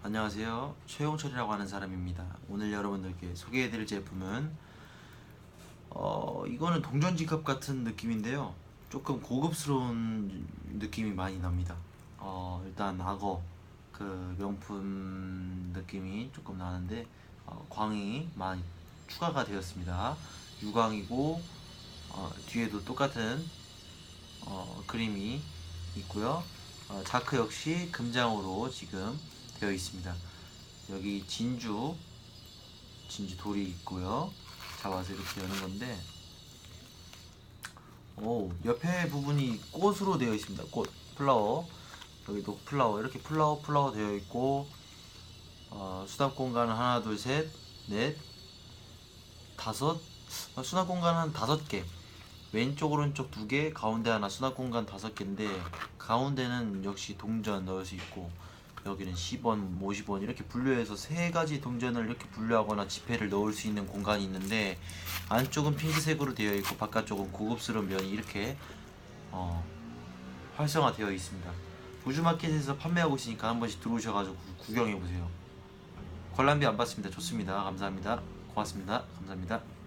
안녕하세요. 최용철이라고 하는 사람입니다. 오늘 여러분들께 소개해드릴 제품은 어 이거는 동전 지갑 같은 느낌인데요. 조금 고급스러운 느낌이 많이 납니다. 어 일단 악어 그 명품 느낌이 조금 나는데 어, 광이 많이 추가가 되었습니다. 유광이고 어, 뒤에도 똑같은 어, 그림이 있고요. 어, 자크 역시 금장으로 지금 되어 있습니다. 여기 진주 진주 돌이 있고요. 잡아서 이렇게 여는 건데, 오 옆에 부분이 꽃으로 되어 있습니다. 꽃 플라워 여기도 플라워 이렇게 플라워 플라워 되어 있고 어, 수납 공간은 하나 둘 셋 넷 다섯 어, 수납 공간 한 다섯 개 왼쪽 오른쪽 두 개 가운데 하나 수납 공간 다섯 개인데 가운데는 역시 동전 넣을 수 있고 여기는 10원, 50원 이렇게 분류해서 세 가지 동전을 이렇게 분류하거나 지폐를 넣을 수 있는 공간이 있는데 안쪽은 핑크색으로 되어 있고 바깥쪽은 고급스러운 면이 이렇게 어, 활성화되어 있습니다. 우주마켓에서 판매하고 있으니까 한 번씩 들어오셔가지고 구경해 보세요. 관람비 안 받습니다. 좋습니다. 감사합니다. 고맙습니다. 감사합니다.